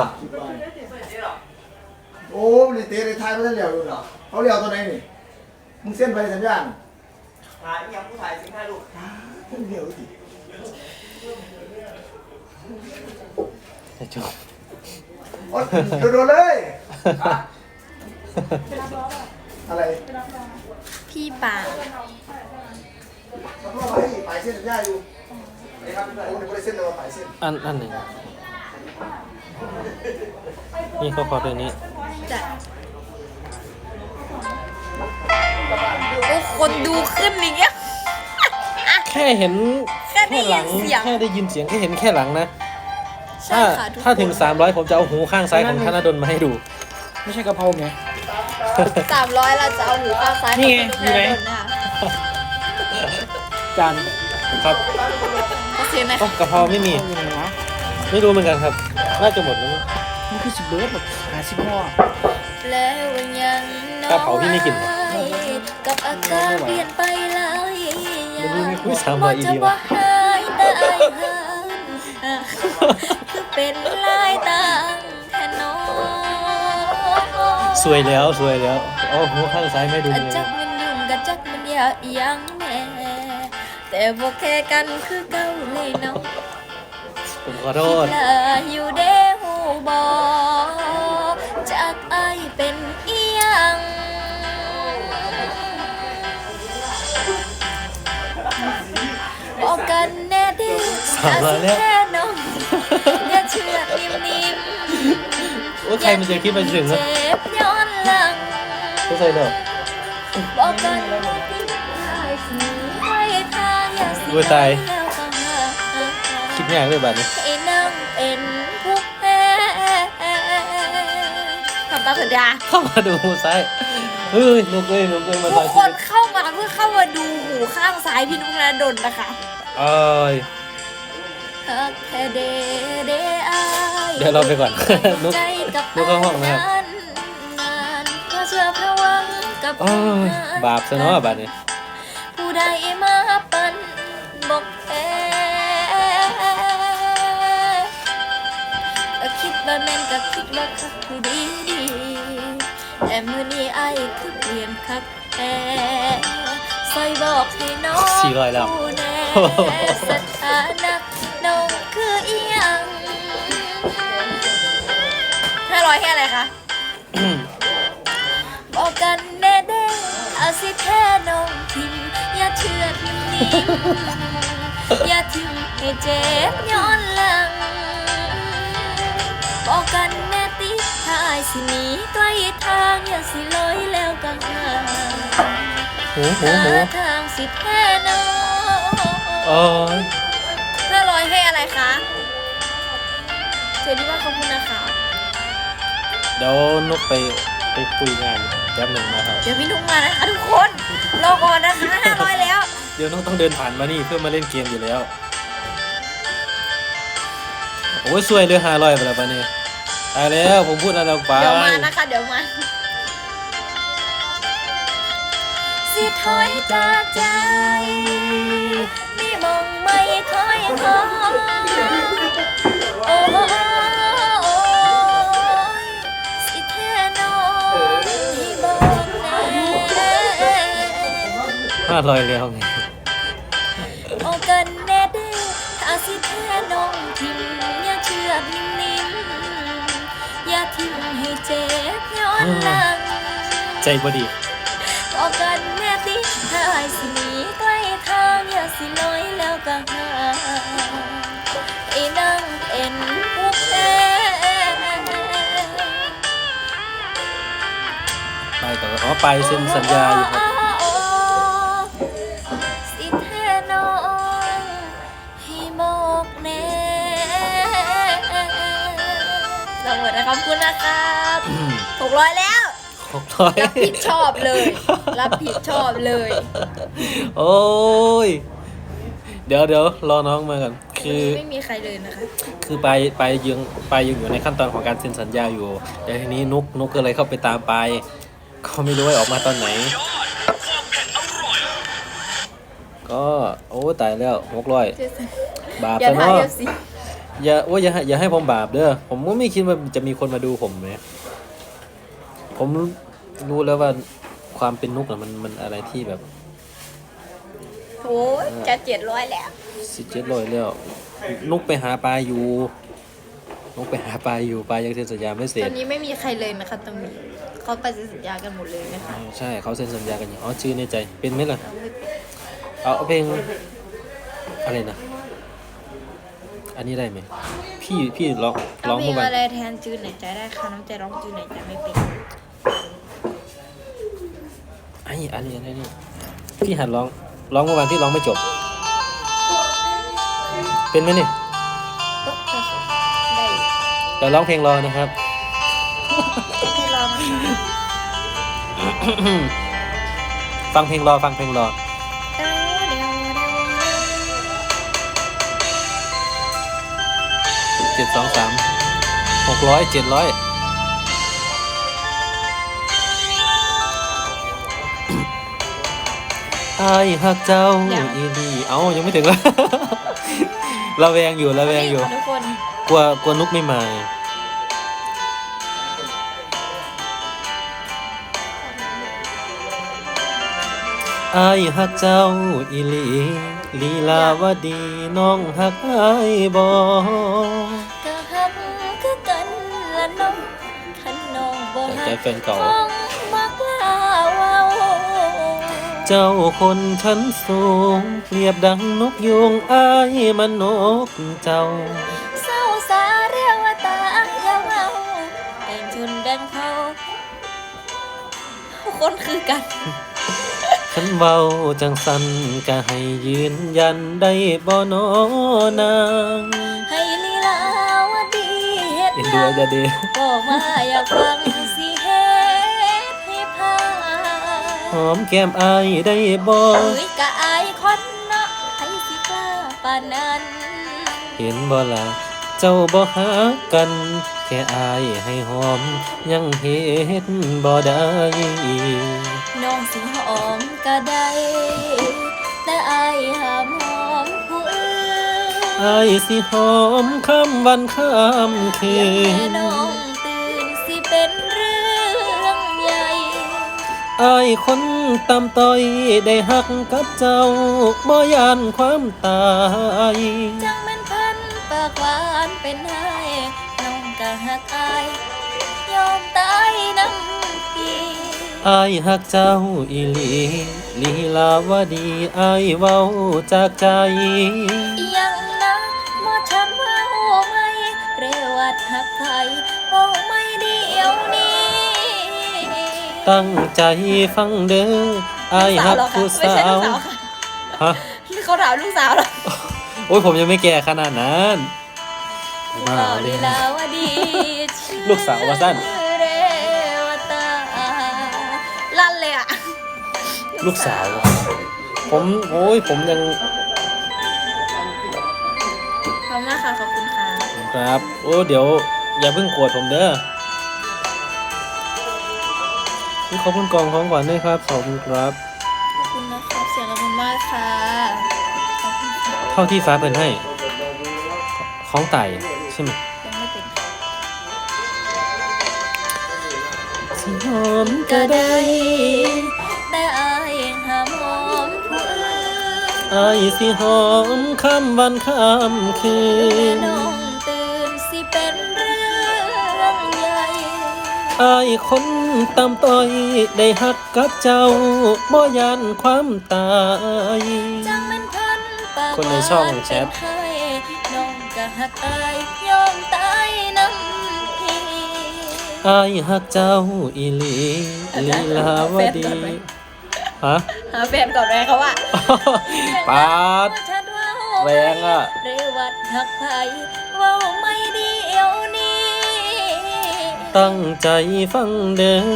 บ่ โอ้นี่เตะในไทยไม่ได้เหลียวอยู่เหรอเขาเหลียวตัวไหนนี่ มึงเส้นไปสัญญาณถ่ายยังผู้ถ่ายสิงถ่ายลูกเส้นเหลียวสิจะจบโอ๊ยโดนๆเลย อะไรพี่ป่าเขาบอกว่าให้ปลายเส้นสัญญาอยู่ไอ้ครับโอ้ยไม่ได้เส้นเลยว่าปลายเส้น อันอันหนึ่ง นี่เขาขอตัวนี้จะโอ้คนดูขึ้นอย่างเงี้ยแค่เห็นแค่ได้ยินหลังเสียง แค่ได้ยินเสียงแค่เห็นแค่หลังนะใช่ถ้าค่ะทุกถ้าถึงคน300 ผมจะเอาหูข้างซ้ายของธนดลมาให้ดู ไม่ใช่กะเพราไง สามร้อยเราจะเอาหูข้างซ้ายนี่ไงของอยู่ไหนโดนนะคะจานครับขอเสียงหนะโอ้กะเพราไม่มีอยู่ไหนวะไม่รู้เหมือนกันครับ น่าจะหมดแล้วมั้งมันคือสิบเบิร์ดแบบหาสิบห่อแล้วยังน้อยกะเพราพี่ไม่กินเหรอกับอาการเปลี่ยนไปหลายอย่างอุ๊ยสามร้อยอีจะดีบ่ว่ะหายตายหันคือเป็นลายต่างแทนน้องสวยแล้วสวยแล้วเอาหูข้างซ้ายไม่ดูอาเลยจักมันยุ่งกับจักมันอยากอีหยังแม่แต่บ่แค่กันคือเก่าเลยเนาะ ผมขอโทษลาอยู่เด้หูบอจากไอายเป็นอีหยังบอกกันแน่ดิสามร้อยแล้วแค่น้องอย่าเชื่อนิ่มๆโอ้ใครมันจะคิดมาถึงเจ็นะบย้อนหลัง ไม่ใช่เนอะบอกกันแน่ดิให้สิให้ทางอย่าเสีโอ้ยตายแล้วก็หา คิดยากเลยบัดนี้ให้นั่งเป็นผู้แพ้ทำตามสัญญา เข้ามาดูหูซ้ายเฮ้ยนุกเอ้ยนุกเอ้ยมาทุตอกนคนเข้ามาเพื่อเข้ามาดูหูข้างซ้ายพี่นุ๊กนาดนนะคะเอ้ยฮักแค่เดเดอายเดี๋ยวเราไปก่อนนุกใจกับนุกเข้าห้องนะครับนนานๆก็เชื่อพระวังกับโอ้ยบาปซะเนาะบัดนี้ผู้ใดมา ก็คิดว่าแม่นก็คิดว่าคักผู้ดีดีแต่มือนี้ไอ้ายคือเปลี่ยนคักแท้ใส่บอกให้น้องสี่ร้อยแล้ว ผู้แน่สถานะน้องคืออีหยังห้าร้อยแค่อะไรคะ บอกกันแน่เด้เอาสิแค่น้องทิมอย่าเชื่อทิมนิ่มอย่าทิมให้เจ็บย้อนหลัง บอกกันแน่ติถ้าอายสิหนีใกล้ทางอย่าสิลอยแล้วก็หาหูหูหูหาทางสิแพ้น้องโอ้ยห้าร้อยให้อะไรคะเจนี่ว่าขอบคุณนะคะเดี๋ยวนุกไปไปคุยงานแป๊บหนึ่งนะครับเดี๋ยวพี่นุ้งมานะคะทุกคนรอก่อนนะคะห้าร้อยแล้ว เดี๋ยวนุกต้องเดินผ่านมานี่เพื่อมาเล่นเกมอยู่แล้ว โอ้ยสวยเลยห้าร้อยไปแล้วปะเนี่ยตายแล้วผมพูดอะไรออกไปเดี๋ยวมานะคะ เดี๋ยวมาสิถอยจากใจมีมองไม่คอยคอยโอ้ยสิแท้น้องที่บอกแน่ห้าร้อยแล้วไงเอากันแน่เด้อถ้าสิแท้น้องทิม อย่าเชื่อนิ่มๆ อย่าทิมให้เจ็บย้อนหลังใจบดีบอกกันแน่ติถ้าอายสิหนีใกล้ทางอย่าสิลอยแล้วก็หาไอ้นั่งเป็นผู้แพ้ไปก่อนอ๋อไปเซ็นสัญญาอยู่ครับ นะครับหกร้อยแล้ว หกร้อยรับผิดชอบเลย รับผิดชอบเลย โอ้ย เดี๋ยวเดี๋ยวรอน้องมาก่อนคือไม่มีใครเลยนะคะ คือไปไปยังไปยังอยู่ในขั้นตอนของการเซ็นสัญญาอยู่แต่ทีนี้นุกนุกก็เลยเข้าไปตามไป ก็ไม่รู้ว่าออกมาตอนไหน ก็โอ้ตายแล้วหกร้อยบาปอย่าซะถ่ายเนาะเอฟซีอย่าว่าอย่าให้อย่าให้ผมบาปเด้อผมก็ไม่คิดว่าจะมีคนมาดูผมไหมผมรู้แล้วว่าความเป็นนุกอะมันมันอะไรที่แบบโอ้ยจะเจ็ดร้อยแล้วสิเจ็ดร้อยแล้ว นุกไปหาปลาอยู่ นุกไปหาปลาอยู่ปลายังเซ็นสัญญาไม่เสร็ตจอนนี้ไม่มีใครเลยนะคะตรงนี้เขาไปเซ็นสัญญากันหมดเลยนะคะอ๋อใช่เขาเซ็นสัญญากันอย่างอ๋อชื่อในใจเป็นไหมล่ะเราไม่เป็นเอาเอาเพลงอะไรนะ อันนี้ได้ไหม พี่พี่ร้องเอาร้องเพลเมื่งอวานอะไรแทนจืนไหนใจได้ค่ะน้องใจร้องจืนไหนใจไม่เป็นไอ้อันนี้อันนี้อันนี้พี่หัดร้องร้องเมื่อวานพี่ร้องไม่จบ เป็นไหมเนี่ยก็ได้อยู่เดี๋ยวร้องเพลงรอนะครับให้รอนะคะฟังเพลงรอฟังเพลงรอ เจ็ดสองสามหกร้อยเจ็ดร้อยไอ้ายหักเจ้าอีนี่เอ้ายังไม่ถึงแล้วระแวงอยู่ระแวงอยู่นี่ค่ะทุกคน กลัวกลัวนุกไม่มา อายหักเจ้าอีหลีลีลาวดีน้องหักอายบอก็หักคือกันละน้องขันน้องบ่แต่หัใจกแฟนเก่าน้องบักลาเว้าเจ้าคนชั้นสูง เปรียบดังนกยูงอายมันนกเจ้าเศร้าสาเรียกว่าตาอย่าเมาแต่งชุนแดงเขาคนคือกันขั นเบาจังสันก็ให้ยืนยันได้บ่นอนาง ให้ลีลาวดีเฮ็ดเอ็นดูอาจารย์เดบอกมาอยากฟังสิเฮ็ดให้พาหอมแก้มอายได้บ่เอ้ยกะอายคนเนาะให้สิกล้าปานนั้น เห็นบ่ล่ะ เจ้าบ่หากัน แค่อายให้หอม ยังเฮ็ดบ่ได้น้องสิหอมก็ได้แต่อายห้ามหอมผู้อื่นอายสิหอมค่ำวันค่ำคือยากให้นน้องตื่นสิเป็นเรื่องใหญ่อายคนตำต้อยได้หักกับเจ้าบ่ยานความตายจังแม่นพันปากหวานเป็นไห้น้องก็หักอาย ยอมตายน้ำปีอายหักเจ้าอีหลีลีลาวดีอายเว้าจากใจ ยังนะหมอฉันว่าโอ้ไม่เรวัดหักไทยโอ้ไม่เดียวนี้ ตั้งใจฟังเด้ออายหักผู้สาว ฮะ นี่เขาถามลูกสาวเหรอ โอ้ยผมยังไม่แก่ขนาดนั้นลูกสาวลีลาวดีลูกสาวว่าสั้นเรวตาลั่นเลยอะลูกสาว ผมโอ้ยผมยังขอบคุณมากค่ะขอบคุณค่ะครับ โอ้เดี๋ยว อย่าเพิ่งโกรธผมเด้อนี่ขอบคุณกองของขวัญด้วยครับขอบคุณครับ ท่าที่ฟ้าเพิ่นให้ ของไต่ใช่ไหมยังไม่เป็นค่ะสิหอมก็ก็ได้ได้แต่อายห้ามหอมผู้อื่นอายสิหอมค่ำวันค่ำคืแม่นน้องตื่นสิเป็นเรื่องใหญ่อายคนตำต้อยได้หักกับเจ้าบ่ยานความตายจังแมันพันปาก คนในช่องแชทหวานเป็นไห้น้องก็หักอายยอมตายน้ำพีอายหักเจ้าอีหลีลีลาวดีฮะหาแฟนก่อนแม่เขาว่าปาดฉันว่าแรงอะเรวัดหักไผ่ว่าไม่ดีเอวนี้ ตั้งใจฟังเด้อ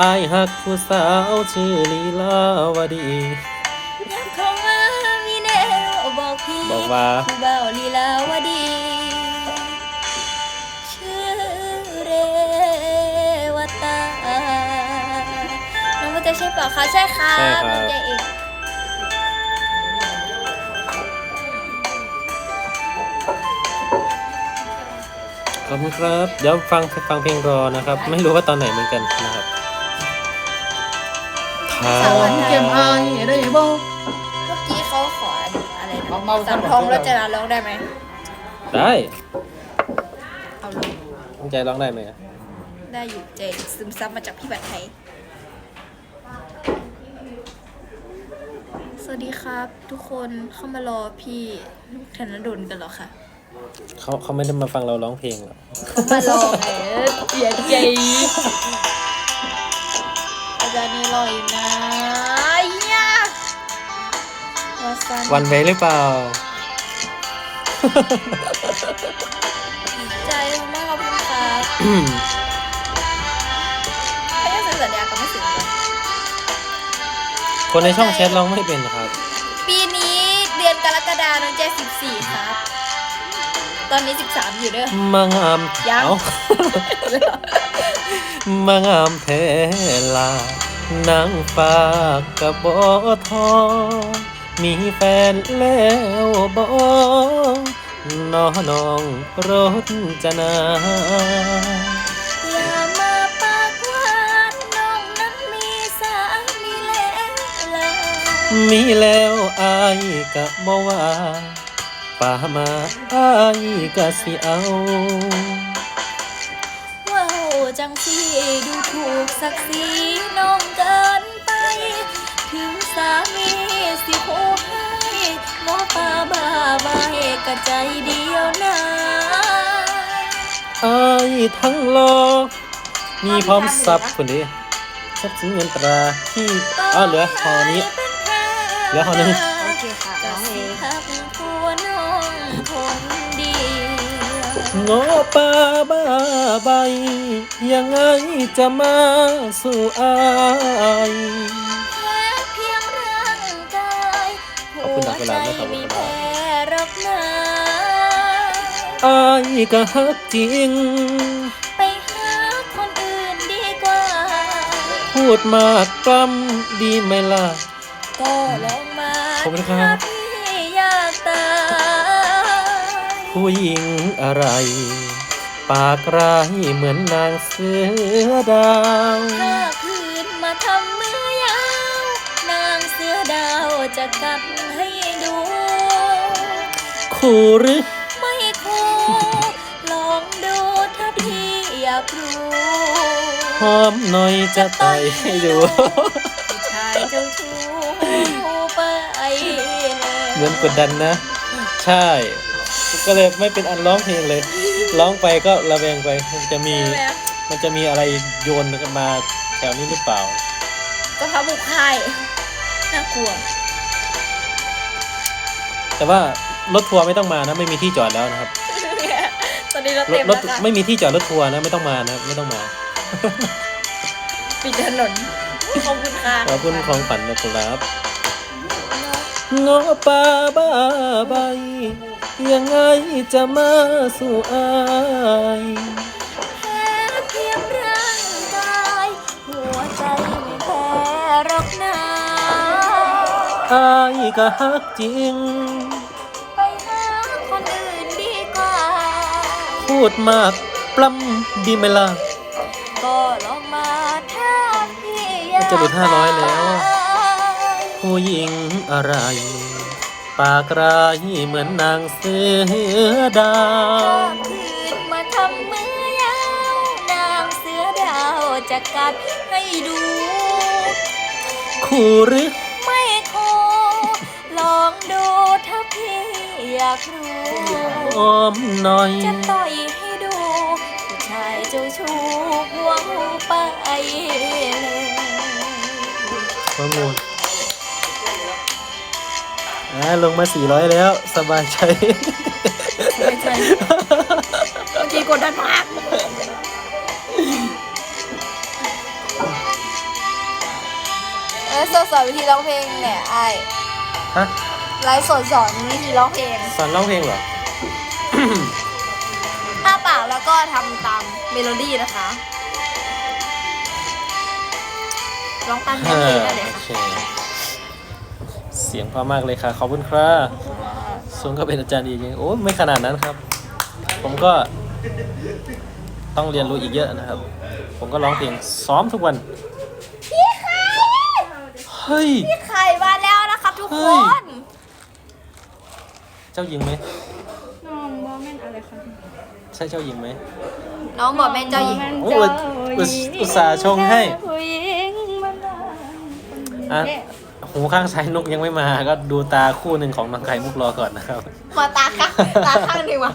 อายหักผู้สาวชื่อลีลาวดียังคงว่ามีแน วบอกพี่บอกว่าผู้เบาลีลาวดีชื่อเรวตาน้องมันจะใช่เปล่าคะใช่ค่ะใช่ครับน้องใจเอกอบคุณครับ เดี๋ยวฟังฟังเพลงรอนะครับ ไม่รู้ว่าตอนไหนเหมือนกันนะครับถ้าสอนเกมไอ้ได้บ่ เอาเมาสังทองรจนาร้องได้ไหมได้เอาลงตั้งใจร้องได้ไหมอะได้อยู่เจซึมซับมาจากพี่บัตรไทย สวัสดีครับ ทุกคนเข้ามารอพี่ลูกธนดลกันเหรอคะเขาเขาไม่ได้มาฟังเราร้องเพลงหรอกเขามารอไงเสียใจอาจารย์นี่รออยู่นะยา วาซันวันไว้หรือเปล่า ใจมากขอบคุณครับไม่ได้เซ็นสัญญากับไม่สิงเลยคนในช่องแชทร้องไม่เป็นครับ ปีนี้เดือนกรกฎาคมใจสิบสี่ครับ ตอนนี้สิบสามอยู่เด้อ มางามยัง เอ้ามางามแท้ลานางฟ้ากระบอทอ มีแฟนแล้วบอนอน้องรถจนาอย่ามาปากหวานน้องนั้นมีสามีแล้วล่ะมีแล้วอายกะบ่ว่าป่ามาอายกะสิเอาว้าวจังสีดูถูกศักดิ์ศรีน้องเกิ หมอป่าบ้าใบกะใจเดียวนะอายทั้งโลก มีพร้อมสับคนดีทรัพย์สินเงินตราที่อ้าวเหลือหอนี้ เหลือหอนึงโอเคค่ะน้องเองครับผัวน้องคนเดียวงอป่าบ้าใบ ยังไงจะมาสู่อาย คุณดอกกุหลาบด้วยครับหัวใจมีแพ้รักนาอายก็ฮักจริง ไปหาคนอื่นดีกว่า พูดมากกำดีไหมล่ะ ก็ลองมาขอบคุณครับถ้าพี่อยากตายผู้หญิงอะไร ปากร้ายเหมือนนางเสือดาวถ้าคืนมาทำมือยาว นางเสือดาวจะกัดให้ดู คู่หรือ ไม่คูลองดูถ้าพี่อยากรู้หอมหน่อยจะต่อยให้ดูผู้ชายเจ้าชู้ไปเลยเหมือนกดดันนะ ใช่ ก็เลยไม่เป็นอันร้องเพลงเลย ร้องไปก็ระแวงไป มันจะมีใช่ไหมมันจะมีอะไรโยนมาแถวนี้หรือเปล่า ก็พระบุกค่ายน่ากลัว แต่ว่า รถทัวร์ไม่ต้องมานะ ไม่มีที่จอดแล้วนะครับตอนนี้เรารถเต็มรแล้ถวค่ะไม่มีที่จอดรถทัวร์นะไม่ต้องมานะไม่ต้องมาปิดถนนขอบคุณค่ะขอบคุณของฝันนะครับงอป่าบ้าใบยังไงจะมาสู่อายแค่เพียงร่างกาย หัวใจไม่แพ้หรอกนะอายก็ฮักจริง พูดมาก ปล้ำดีไหมล่ะ ก็ลองมาถ้าพี่อยากจะหลุด500แล้วตายผู้หญิงอะไร ปากร้ายเหมือนนางเสือดาก็วคืนมาทำมือยาวนางเสือดาวจะกัดให้ดู คู่หรือ อยากรู้อ้อมหน่อย จะต่อยให้ดูผู้ชายเจ้าชู้หวงไปเลยข้อมูลอ่าลงมา 400 แล้ว สบายใจ ไม่ใช่เมื่อกี้กดดันมากเออสอนสอนวิธีร้องเพลงเนี่ยไอายฮะ ไลฟ์สดสอนวิธีร้องเพลงสอนร้องเพลงเหรออ้าปากแล้วก็ทำตามเมโลดี้นะคะร้องตามเนื้อเพลงได้เลยโอค่ะเคเสียงเพอมากเลยค่ะ ขอบคุณครับสูงก็เป็นอาจารย์อีกอย่างโอ้ไม่ขนาดนั้นครับ ผมก็ ต้องเรียนรู้อีกเยอะนะครับ ผมก็ร้องเพลงซ้อมทุกวันเฮ้ยไข่มาแล้วนะครับทุกเฮ้คยน เจ้าหญิงไหม น้องบอแม่นอะไรคะใช่เจ้าหญิงไหม น้องบอกแม่เจ้าหญิง โอ้ยอุตอุตส่าห์ชงให้ ผู้หญิงมันนานอะหูข้างซ้ายนกยังไม่มา ก็ดูตาคู่หนึ่งของน้องไข่มุกรอก่อนนะครับ มาตาข้างตาข้างหนึ่งมา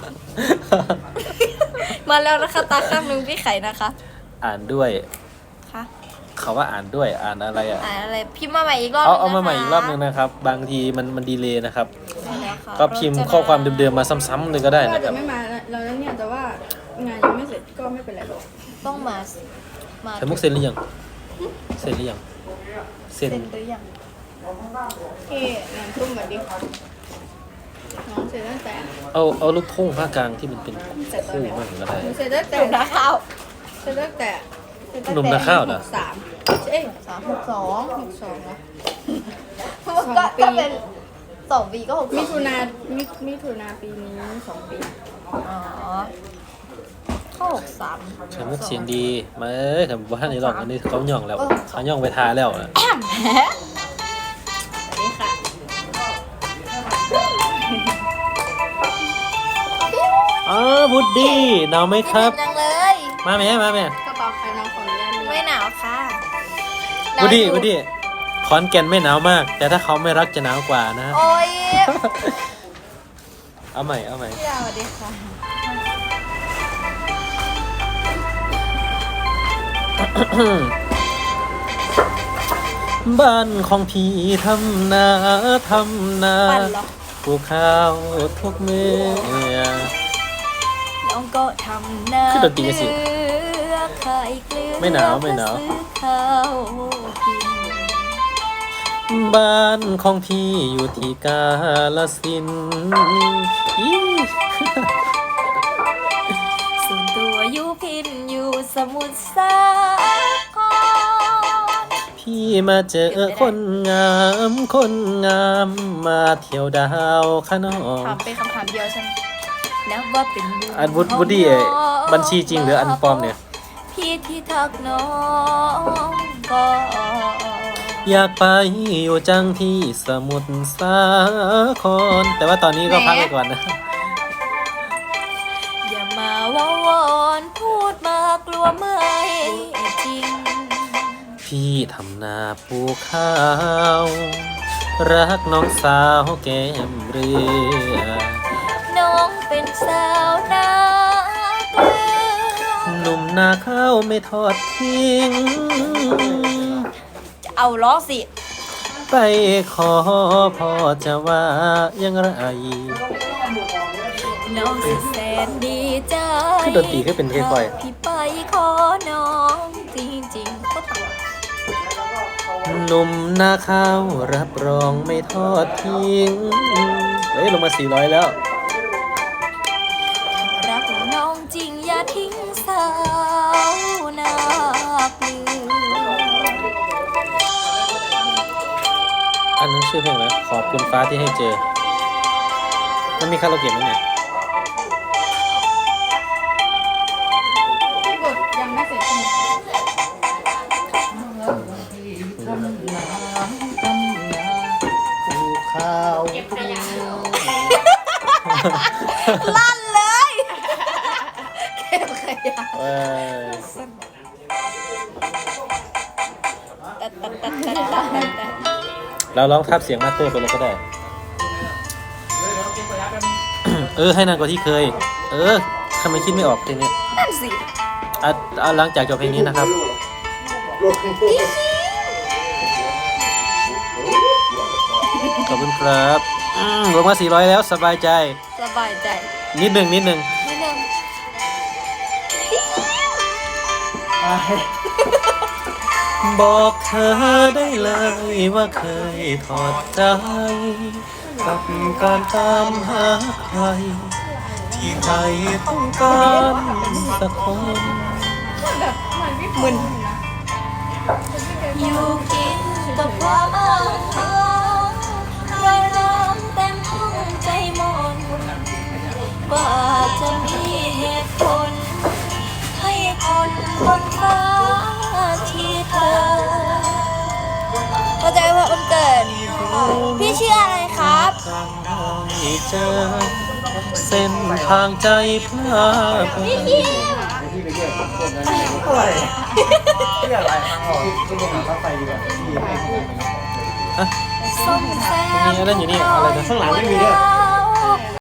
มาแล้วนะคะตาข้างหนึ่งพี่ไข่นะคะอ่านด้วย ค่ะเขาว่าอ่านด้วย อ่านอะไรอะ อ่านอะไรพิมพ์มาใหม่อีกรอบเอาหเอานึ่งมาใหม่นะคะอีกรอบหนึงนะครับ บางทีมันมันดีเลยนะครับใช่แล้วค่ะก็พิมพ์ข้อความเดิมๆมาซ้ำๆเลยก็ได้ก็นะคจะรับ ไม่มาแล้วแล้วเนี่ยแต่ว่างานยังไม่เสร็จก็ไม่เป็นไรหรอกต้องมา มาไข่มุกเซ็นหรือยัง เซ็นหรือยัง เซ็น เซ็นหรือยังที่งานทุ่มแบบนี้น้องเสร็จตั้งแต่เอาเอาลูกทุ่งภาคกลางที่มันเป็นคู่มากก็ได้หนูเสร็จตั้งแต่จุดนะข้าวเสร็จตั้งแต่เสร็จตั้งแต่หนุ่มนาข้าวเหรอกสามเอ้ยสามหกสองหกสองนะ ก็ก็เป็น สองปีก็หกมิถุนามิมิถุนาปีนี้สองปี อ๋อเข้าหกสามไข่มุกเสียงดีมาเอ้ยทำบ้านนี้หรอกอันนี้เขาย่องแล้วเขาย่องไปทาแล้วนะสวัสดีค่ะอ๋อบุดดี้หนาวไหมครับ จังเลย มาไหมมาไหมกระเป๋าใครน้องขออนุญาตดูไม่หนาวค่ะบุดดี้หนาวอยู่บุดดี้ ขอนแก่นไม่หนาวมาก แต่ถ้าเขาไม่รักจะหนาวกว่านะ โอ้ยเอาใหม่ เอาใหม่ พี่ดาวสวัสดีค่ะบ้านของพี่ทำนาทำนาปั่นเหรอปลูกข้าวทุกมือ น้องก็ทำนาคือดนตรีสิเกลือขายเกลือไม่หนาวไม่หนาว ซื้อข้าวกิน บ้านของพี่อยู่ที่กาลสินธุ์อีส่วนตัวอยู่พินอยู่สมุทรสาครพี่มาเจอคนงามคนงามมาเที่ยวดาวขนองถามเป็นคำถามเดียวใช่ไหมแล้วว่าเป็นบุญอันวุฒิของวุฒิเอ่ยน้องบัญชีจริงหรืออันปลอมเนี่ย พี่ที่ทักน้องก็อ ยากไปอยู่จังที่สมุทรสาคร แต่ว่าตอนนี้ก็พักไปก่อนนะ อย่ามาว่าวอนพูดมากลัวไม่จริง พี่ทำนาปลูกข้าว รักน้องสาวแก้มเรือ น้องเป็นสาวนาเกลือหนุ่มนาข้าวไม่ทอดทิ้ง เอาล้อสิ ไปขอพ่อจะว่าอยังไรน้องสิแสนดีใจคือดนตรีคือเป็นค่อยๆถ้าพี่ไปขอน้องจริงๆก็ตัดหนุ่มนาข้าวรับรองไม่ทอดทิ้ง เฮ้ย ลงมา 400 แล้ว ชื่อเพลงอะไรขอบคุณฟ้าที่ให้เจอ มันมีคาราโอเกะไหมเนี่ยกดยังไม่เสร็จใช่ไหมปลูกข้าว ลั่น เราร้องทับเสียงมาสเตอร์ไปเลยก็ได้ เออให้นานกว่าที่เคย เออทำไมคิดไม่ออกเพลงนี้นั่นสิอะเอาหลังจากจบเพลงนี้นะครับ ขอบคุณครับอืมลงมา 400 แล้วสบายใจ สบายใจนิดหนึ่งนิดหนึ่ง นิดนึง บอกเธอได้เลยว่าเคยถอดใจ กับการตามหาใคร ที่ใจต้องการสักคน มึน ได้เจอ เส้นทางใจพลาดพี่คิมที่ไปเที่ยวคนนั้นอะไรที่อะไรครับพ่อที่ไปหาค่าไฟดีกว่าที่ให้ผมส้มแซมมีอะไรอยู่นี่อะไรนะข้างหลังไม่มีด้วย